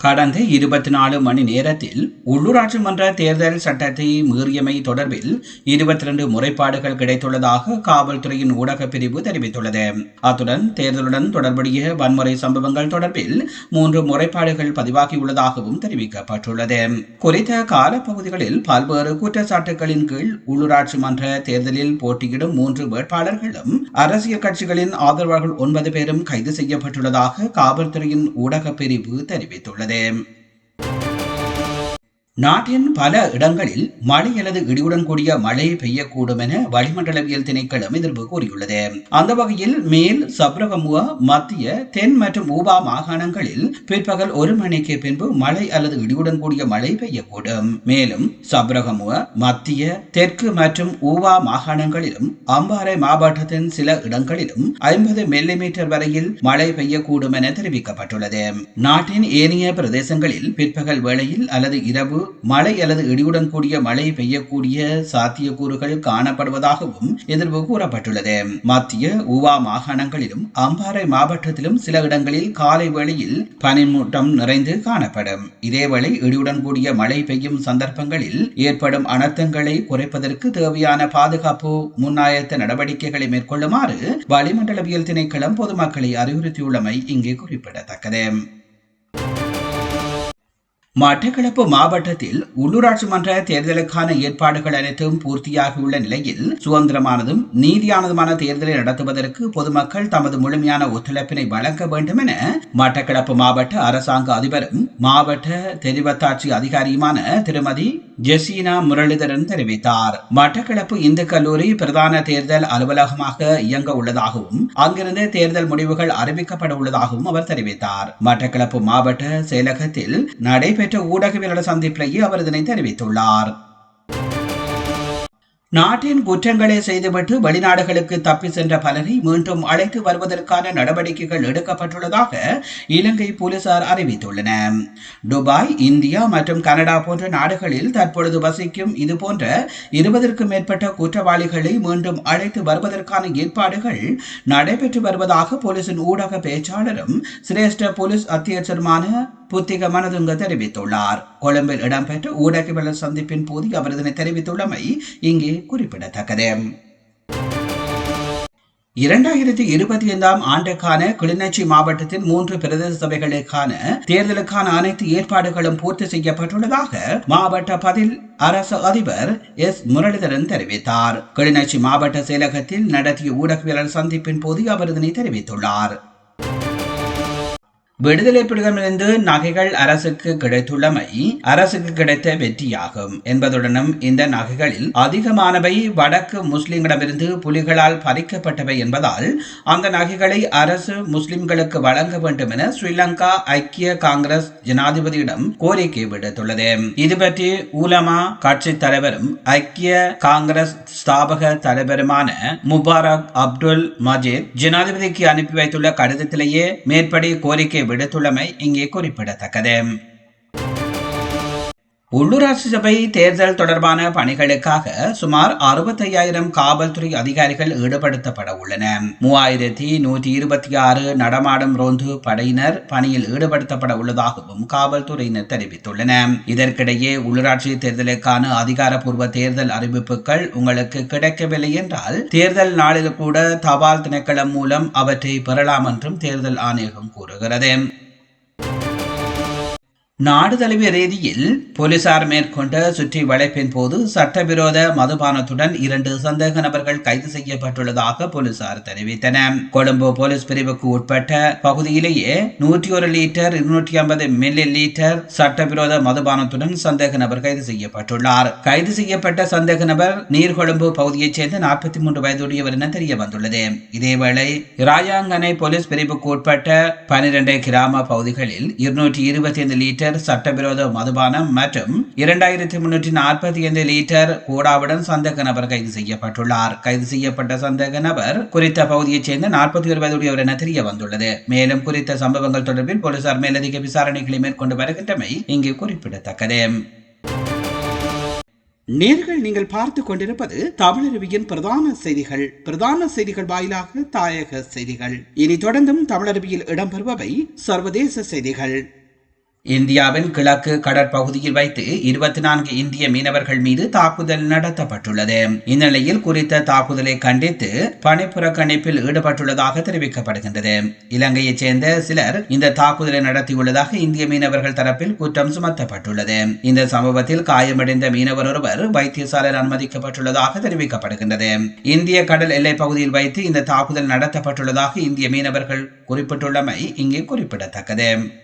கடந்த இருபத்தி நாலு மணி நேரத்தில் உள்ளூராட்சி மன்ற தேர்தல் சட்டத்தை மீறியமை தொடர்பில் இருபத்தி ரெண்டு முறைப்பாடுகள் கிடைத்துள்ளதாக காவல்துறையின் ஊடக பிரிவு தெரிவித்துள்ளது. அத்துடன் தேர்தலுடன் தொடர்புடைய வன்முறை சம்பவங்கள் தொடர்பில் மூன்று முறைப்பாடுகள் பதிவாகியுள்ளதாகவும் தெரிவிக்கப்பட்டுள்ளது. குறித்த காலப்பகுதிகளில் பல்வேறு குற்றச்சாட்டுகளின் கீழ் உள்ளூராட்சி மன்ற தேர்தலில் போட்டியிடும் மூன்று வேட்பாளர்களும் அரசியல் கட்சிகளின் ஆதரவாளர்கள் ஒன்பது பேரும் கைது செய்யப்பட்டுள்ளதாக காவல்துறையின் ஊடக பிரிவு தெரிவித்துள்ளது. de நாட்டின் பல இடங்களில் மழை அல்லது இடியுடன் கூடிய மழை பெய்யக்கூடும் என வளிமண்டலவியல் திணைக்களம் எதிர்ப்பு கூறியுள்ளது. அந்த வகையில் மேல் சப்ரகமுவ மத்திய தென் மற்றும் ஊபா மாகாணங்களில் பிற்பகல் ஒரு மணிக்கு பின்பு மழை அல்லது இடியுடன் கூடிய மழை பெய்யக்கூடும். மேலும் சப்ரகமுவ மத்திய தெற்கு மற்றும் ஊவா மாகாணங்களிலும் அம்பாறை மாவட்டத்தின் சில இடங்களிலும் ஐம்பது மில்லிமீட்டர் வரையில் மழை பெய்யக்கூடும் என தெரிவிக்கப்பட்டுள்ளது. நாட்டின் ஏனைய பிரதேசங்களில் பிற்பகல் வேளையில் அல்லது இரவு மழை அல்லது இடியுடன் கூடிய மழை பெய்யக்கூடிய சாத்தியக்கூறுகள் காணப்படுவதாகவும் எதிர்வு கூறப்பட்டுள்ளது. மத்திய உவா மாகாணங்களிலும் அம்பாறை மாவட்டத்திலும் சில இடங்களில் காலை வேளையில் பனிமூட்டம் நிறைந்து காணப்படும். இதேவேளை இடியுடன் கூடிய மழை பெய்யும் சந்தர்ப்பங்களில் ஏற்படும் அனர்த்தங்களை குறைப்பதற்கு தேவையான பாதுகாப்பு முன்னாயத்த நடவடிக்கைகளை மேற்கொள்ளுமாறு வளிமண்டலவியல் திணைக்களம் பொதுமக்களை அறிவுறுத்தியுள்ளமை இங்கே குறிப்பிடத்தக்கது. மட்டக்களப்பு மாவட்டத்தில் உள்ளூராட்சி மன்ற தேர்தலுக்கான ஏற்பாடுகள் அனைத்தும் பூர்த்தியாகியுள்ள நிலையில் சுதந்திரமானதும் நீதியானதுமான தேர்தலை நடத்துவதற்கு பொதுமக்கள் தமது முழுமையான ஒத்துழைப்பினை வழங்க வேண்டும் என மட்டக்களப்பு மாவட்ட அரசாங்க அதிபரும் மாவட்ட தெரிவத்தாட்சி அதிகாரியுமான திருமதி ஜெசீனா முரளிதரன் தெரிவித்தார். மட்டக்களப்பு இந்து கல்லூரி பிரதான தேர்தல் அலுவலகமாக இயங்க உள்ளதாகவும் அங்கிருந்து தேர்தல் முடிவுகள் அறிவிக்கப்பட உள்ளதாகவும் அவர் தெரிவித்தார். மட்டக்களப்பு மாவட்ட செயலகத்தில் நடைபெற்ற ஊடகவியலாளர் சந்திப்பிலேயே அவர் இதனை தெரிவித்துள்ளார். நாட்டின் குற்றங்களை செய்துவிட்டு வெளிநாடுகளுக்கு தப்பி சென்ற பலரை மீண்டும் அழைத்து வருவதற்கான நடவடிக்கைகள் எடுக்கப்பட்டுள்ளதாக இலங்கை போலீசார் அறிவித்துள்ளனர். துபாய் இந்தியா மற்றும் கனடா போன்ற நாடுகளில் தற்பொழுது வசிக்கும் இதுபோன்ற இருபதற்கும் மேற்பட்ட குற்றவாளிகளை மீண்டும் அழைத்து வருவதற்கான ஏற்பாடுகள் நடைபெற்று வருவதாக போலீசின் ஊடக பேச்சாளரும் சிரேஷ்ட போலீஸ் அத்தியட்சருமான புத்திக மனதுங்க தெரிவித்துள்ளார் கொழும்பில் இடம்பெற்ற ஊடகவியலர் சந்திப்பின் போது அவர் இதனை தெரிவித்துள்ளமை இங்கே குறிப்பிடத்தக்கது. இரண்டாயிரத்தி இருபத்தி ஐந்தாம் ஆண்டுக்கான கிளிநொச்சி மாவட்டத்தின் மூன்று பிரதேச சபைகளுக்கான தேர்தலுக்கான அனைத்து ஏற்பாடுகளும் பூர்த்தி செய்யப்பட்டுள்ளதாக மாவட்ட பதில் அரசு அதிபர் எஸ். முரளிதரன் தெரிவித்தார். கிளிநொச்சி மாவட்ட செயலகத்தில் நடத்திய ஊடகவியலாளர் சந்திப்பின் போது அவர் இதனை தெரிவித்துள்ளார். விடுதலை புலிகளிலிருந்து நகைகள் அரசுக்கு கிடைத்துள்ளமை அரசுக்கு கிடைத்த வெற்றியாகும் என்பதுடனும் இந்த நகைகளில் அதிகமானவை வடக்கு முஸ்லிம்களிடமிருந்து புலிகளால் பறிக்கப்பட்டவை என்பதால் அந்த நகைகளை அரசு முஸ்லிம்களுக்கு வழங்க வேண்டும் என ஸ்ரீலங்கா ஐக்கிய காங்கிரஸ் ஜனாதிபதியிடம் கோரிக்கை விடுத்துள்ளது. இது பற்றி ஊலமா கட்சி தலைவரும் ஐக்கிய காங்கிரஸ் ஸ்தாபக தலைவருமான முபாரக் அப்துல் மஜீத் ஜனாதிபதிக்கு அனுப்பி வைத்துள்ள கடிதத்திலேயே மேற்படி கோரிக்கை விடுத்துள்ளமை இங்கே குறிப்பிடத்தக்கது. உள்ளூராட்சி சபை தேர்தல் தொடர்பான பணிகளுக்காக சுமார் அறுபத்தையாயிரம் காவல்துறை அதிகாரிகள் ஈடுபடுத்தப்பட உள்ளன. மூவாயிரத்தி நூற்றி இருபத்தி ஆறு நடமாடும் ரோந்து படையினர் பணியில் ஈடுபடுத்தப்பட உள்ளதாகவும் காவல்துறையினர் தெரிவித்துள்ளனர் இதற்கிடையே உள்ளூராட்சி தேர்தலுக்கான அதிகாரப்பூர்வ தேர்தல் அறிவிப்புகள் உங்களுக்கு கிடைக்கவில்லை என்றால் தேர்தல் நாளில் கூட தபால் திணைக்களம் மூலம் அவற்றை பெறலாம் என்றும் தேர்தல் ஆணையகம் கூறுகிறது. நாடு தழுவிய ரீதியில் போலீசார் மேற்கொண்ட சுற்றி வளைப்பின் போது சட்டவிரோத மதுபானத்துடன் இரண்டு சந்தேக நபர்கள் கைது செய்யப்பட்டுள்ளதாக போலீசார் தெரிவித்தனர் கொழும்பு போலீஸ் பிரிவுக்கு உட்பட்ட பகுதியிலேயே நூற்றி ஒரு லிட்டர் இருநூற்றி ஐம்பது மில்லி லிட்டர் சட்டவிரோத மதுபானத்துடன் சந்தேக நபர் கைது செய்யப்பட்டுள்ளார். கைது செய்யப்பட்ட சந்தேக நபர் நீர்கொழும்பு பகுதியைச் சேர்ந்த நாற்பத்தி மூன்று வயதுடையவர் என தெரிய வந்துள்ளது இதேவேளை ராயாங்கனை போலீஸ் பிரிவுக்கு உட்பட்ட பனிரெண்டு கிராம பகுதிகளில் இருநூற்றி இருபத்தி ஐந்து லிட்டர் லிட்டர் சட்டவிரோத மதுபானம் மற்றும் இரண்டாயிரத்தி முன்னூற்றி நாற்பத்தி ஐந்து லிட்டர் கூடாவுடன் சந்தேக நபர் கைது செய்யப்பட்டுள்ளார். கைது செய்யப்பட்ட சந்தேக நபர் குறித்த பகுதியைச் சேர்ந்த நாற்பத்தி ஒரு வயதுடையவர் என தெரிய வந்துள்ளது. மேலும் குறித்த சம்பவங்கள் தொடர்பில் போலீசார் மேலதிக விசாரணைகளை மேற்கொண்டு வருகின்றமை இங்கு குறிப்பிடத்தக்கது. நேர்கள் நீங்கள் பார்த்து கொண்டிருப்பது தமிழருவியின் பிரதான செய்திகள். பிரதான செய்திகள் வாயிலாக தாயக செய்திகள். இனி தொடர்ந்தும் தமிழருவியில் இடம்பெறுபவை சர்வதேச செய்திகள். இந்தியாவின் கிழக்கு கடற்பகுதியில் வைத்து இருபத்தி நான்கு இந்திய மீனவர்கள் மீது தாக்குதல் நடத்தப்பட்டுள்ளது. இந்நிலையில் குறித்த தாக்குதலை கண்டித்து பணிப்புறக்கணிப்பில் ஈடுபட்டுள்ளதாக தெரிவிக்கப்படுகின்றது. இலங்கையைச் சேர்ந்த சிலர் இந்த தாக்குதலை நடத்தியுள்ளதாக இந்திய மீனவர்கள் தரப்பில் குற்றம் சுமத்தப்பட்டுள்ளது. இந்த சம்பவத்தில் காயமடைந்த மீனவர் ஒருவர் வைத்தியசாலையில் அனுமதிக்கப்பட்டுள்ளதாக தெரிவிக்கப்படுகின்றது. இந்திய கடல் எல்லைப் பகுதியில் வைத்து இந்த தாக்குதல் நடத்தப்பட்டுள்ளதாக இந்திய மீனவர்கள் குறிப்பிட்டுள்ளமை இங்கே குறிப்பிடத்தக்கது.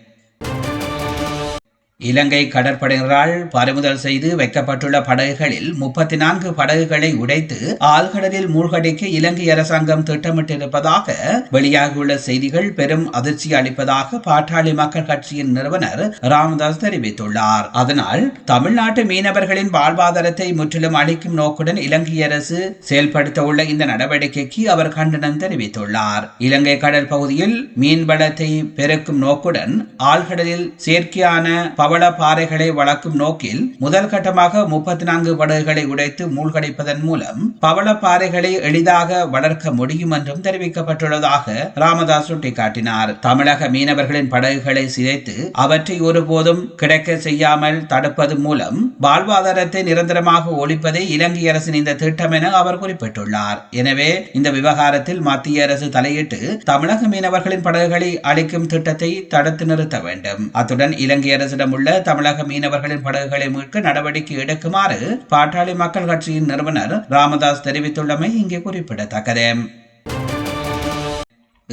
இலங்கை கடற்படையினரால் பறிமுதல் செய்து வைக்கப்பட்டுள்ள படகுகளில் முப்பத்தி நான்கு படகுகளை உடைத்து ஆழ்கடலில் மூழ்கடிக்க இலங்கை அரசாங்கம் திட்டமிட்டிருப்பதாக வெளியாகியுள்ள செய்திகள் பெரும் அதிர்ச்சி அளிப்பதாக பாட்டாளி மக்கள் கட்சியின் நிறுவனர் ராமதாஸ் தெரிவித்துள்ளார். அதனால் தமிழ்நாட்டு மீனவர்களின் வாழ்வாதாரத்தை முற்றிலும் அளிக்கும் நோக்குடன் இலங்கை அரசு செயல்படுத்த உள்ள இந்த நடவடிக்கைக்கு அவர் கண்டனம் தெரிவித்துள்ளார். இலங்கை கடல் பகுதியில் மீன்வளத்தை பெருக்கும் நோக்குடன் ஆழ்கடலில் செயற்கையான பவள பாறைகளை வளர்க்கும் நோக்கில் முதல் கட்டமாக முப்பத்தி நான்கு படகுகளை உடைத்து மூழ்கடிப்பதன் மூலம் பவள பாறைகளை எளிதாக வளர்க்க முடியும் என்றும் தெரிவிக்கப்பட்டுள்ளதாக ராமதாஸ் சுட்டிக்காட்டினார். தமிழக மீனவர்களின் படகுகளை சிதைத்து அவற்றை ஒருபோதும் கிடைக்க செய்யாமல் தடுப்பது மூலம் வாழ்வாதாரத்தை நிரந்தரமாக ஒழிப்பதே இலங்கை அரசின் இந்த திட்டம் என அவர் குறிப்பிட்டுள்ளார். எனவே இந்த விவகாரத்தில் மத்திய அரசு தலையிட்டு தமிழக மீனவர்களின் படகுகளை அளிக்கும் திட்டத்தை தடுத்து நிறுத்த வேண்டும். அத்துடன் இலங்கை அரசிடம் உள்ள தமிழக மீனவர்களின் படகுகளை மீட்க நடவடிக்கை எடுக்குமாறு பாட்டாளி மக்கள் கட்சியின் நிறுவனர் ராமதாஸ் தெரிவித்துள்ளமை இங்கே குறிப்பிடத்தக்கது.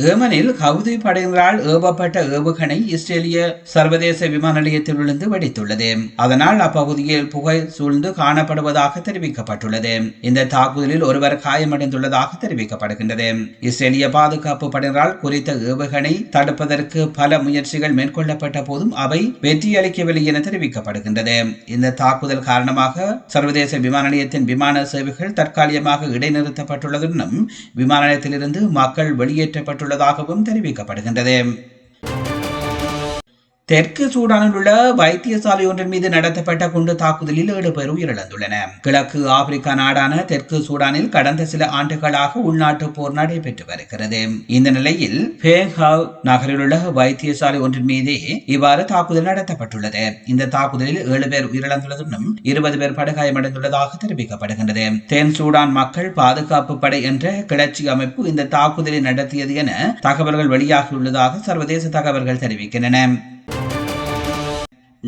ஏமனில் ஹவுதி படையினரால் ஏவப்பட்ட ஏவுகணை இஸ்ரேலிய சர்வதேச விமான நிலையத்தில் விழுந்து வெடித்துள்ளது. அதனால் அப்பகுதியில் புகை சூழ்ந்து காணப்படுவதாக தெரிவிக்கப்பட்டுள்ளது. இந்த தாக்குதலில் ஒருவர் காயமடைந்துள்ளதாக தெரிவிக்கப்படுகின்றது. இஸ்ரேலிய பாதுகாப்பு படையினரால் குறித்த ஏவுகணை தடுப்பதற்கு பல முயற்சிகள் மேற்கொள்ளப்பட்ட போதும் அவை வெற்றியளிக்கவில்லை என தெரிவிக்கப்படுகின்றது. இந்த தாக்குதல் காரணமாக சர்வதேச விமான நிலையத்தின் விமான சேவைகள் தற்காலிகமாக இடைநிறுத்தப்பட்டுள்ளதுடனும் விமான நிலையத்திலிருந்து மக்கள் வெளியேற்றப்பட்டுள்ள உள்ளதாகவும் தெரிவிக்கப்படுகின்றது. தெற்கு சூடானில் உள்ள வைத்தியசாலை ஒன்றின் மீது நடத்தப்பட்ட குண்டு தாக்குதலில் ஏழு பேர் உயிரிழந்துள்ளனர் கிழக்கு ஆப்பிரிக்கா நாடான தெற்கு சூடானில் கடந்த சில ஆண்டுகளாக உள்நாட்டு போர் நடைபெற்று வருகிறது. இந்த நிலையில் பேஹாவ் நகரில் உள்ள வைத்தியசாலை ஒன்றின் மீதே இவ்வாறு தாக்குதல் நடத்தப்பட்டுள்ளது. இந்த தாக்குதலில் ஏழு பேர் உயிரிழந்துள்ளதும் இருபது பேர் படுகாயமடைந்துள்ளதாக தெரிவிக்கப்படுகின்றது. தென் சூடான் மக்கள் பாதுகாப்பு படை என்ற கிளர்ச்சி அமைப்பு இந்த தாக்குதலை நடத்தியது என தகவல்கள் வெளியாகியுள்ளதாக சர்வதேச தகவல்கள் தெரிவிக்கின்றன.